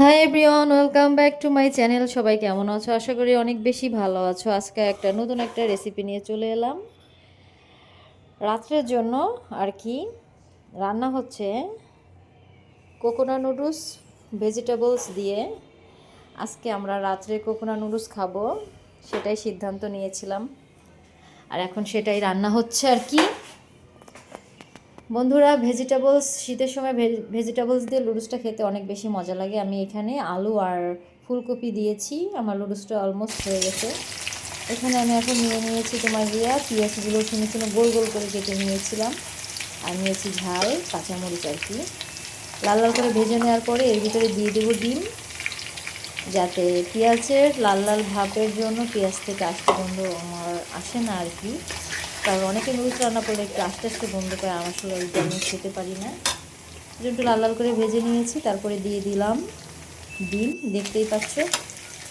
Hi everyone welcome back to my channel সবাই কেমন আছো? আশা করি অনেক বেশি ভালো আছো। আজকে একটা নতুন একটা রেসিপি নিয়ে চলে এলাম। রাত্রের জন্য আর কি রান্না হচ্ছে কোকোনা নুডলস ভেজিটেবলস দিয়ে। আজকে আমরা রাত্রে কোকোনা নুডলস খাব, সেটাই সিদ্ধান্ত নিয়েছিলাম। আর এখন সেটাই রান্না হচ্ছে আর কি। বন্ধুরা ভেজিটেবলস শীতের সময় ভেজিটেবলস দিয়ে লুডুসটা খেতে অনেক বেশি মজা লাগে। আমি এখানে আলু আর ফুলকপি দিয়েছি। আমার লুডুসটা অলমোস্ট হয়ে গেছে। এখানে আমি এখন নিয়ে নিয়েছি তোমার গিয়া পিঁয়াজগুলো শুনে শুনে গোল গোল করে কেটে নিয়েছিলাম। আর নিয়েছি ঝাল, কাঁচামরিচ আর কি। লাল লাল করে ভেজে নেওয়ার পরে এর ভিতরে দিয়ে দেবো ডিম। যাতে পেঁয়াজের লাল লাল ভাপের জন্য পেঁয়াজ থেকে আসতে গন্ধ আমার আসে না আর কি। কারণ অনেকে নুডলস রান্না করলে একটু আস্তে আস্তে বন্ধ করে আমার আসলে ওইটা আমি খেতে পারি না। একটু লাল লাল করে ভেজে নিয়েছি, তারপরে দিয়ে দিলাম ডিম, দেখতেই পাচ্ছ।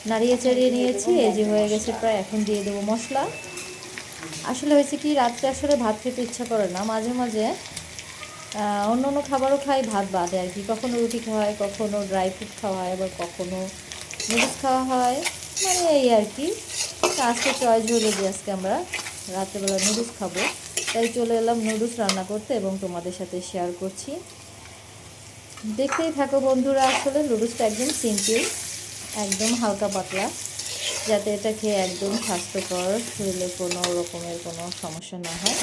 নাড়িয়ে চাড়িয়ে নিয়েছি, এই যে হয়ে গেছে প্রায়, এখন দিয়ে দেবো মশলা। আসলে হয়েছে কি, রাত্রে আসলে ভাত খেতে ইচ্ছা করে না, মাঝে মাঝে অন্য অন্য খাবারও খাই, ভাত বাদে আর কি। কখনো রুটি খাওয়া হয় কখনো ড্রাই ফ্রুট খাওয়া হয় আবার কখনো নুডলস খাওয়া হয় মানে এই আর কি। আজকে চয়েস হলো যে আজকে আমরা রাত্রেবেলা নুডলস খাব। তাই চলে এলাম নুডলস রান্না করতে এবং তোমাদের সাথে শেয়ার করছি। দেখতেই থাকো বন্ধুরা, আসলে নুডলসটা একদম সিম্পল একদম হালকা পাতলা, যাতে এটা খেয়ে একদম স্বাস্থ্যকর, শরীরে কোনো রকমের কোনো সমস্যা না হয়।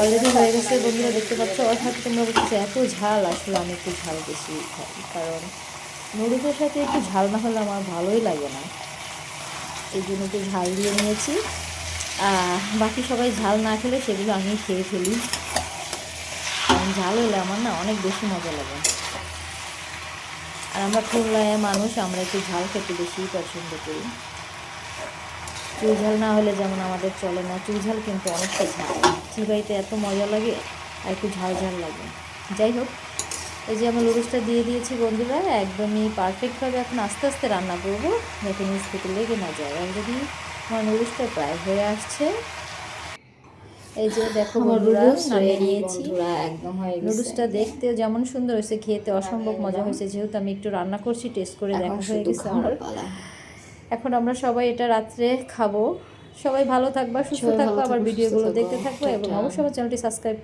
অলরেডি হয়ে গেছে বন্ধুরা, দেখতে পাচ্ছ? অর্থাৎ তোমরা বলছো এত ঝাল, আসলে আমি একটু ঝাল বেশি খাই, কারণ নুডলসের সাথে একটু ঝাল না হলে আমার ভালোই লাগে না। এই জন্য একটু ঝাল দিয়ে নিয়েছি। বাকি সবাই ঝাল না খেলে সেগুলো আমি খেয়ে ফেলি। কারণ ঝাল হলে আমার না অনেক বেশি মজা লাগে। আর আমরা খুলনায় মানুষ, আমরা একটু ঝাল খেতে বেশি পছন্দ করি। চুল ঝাল না হলে যেমন আমাদের চলে না, চুল ঝাল কিন্তু অনেকটা ঝাল। চিবাইতে এত মজা লাগে আর একটু ঝাল ঝাল লাগে। যাই হোক, এই যে আমার লুডুসটা দিয়ে দিয়েছি বন্ধুরা, একদমই পারফেক্টভাবে এখন আস্তে আস্তে রান্না করব, যাতে নিচ থেকে লেগে না যায়। আর যদি আমার নুডলসটা প্রায় হয়ে আসছে। এই যে দেখো বন্ধুরা নামিয়ে নিয়েছি। একদম হয়ে নুডলসটা দেখতে যেমন সুন্দর হয়েছে খেতে অসম্ভব মজা হয়েছে। যেহেতু আমি একটু রান্না করছি টেস্ট করে দেখা হয়ে গেছে আমার। এখন আমরা সবাই এটা রাত্রে খাব। সবাই ভালো থাকবা সুস্থ থাকব আবার ভিডিওগুলো দেখতে থাকব এবং অবশ্যই আমার চ্যানেলটি সাবস্ক্রাইব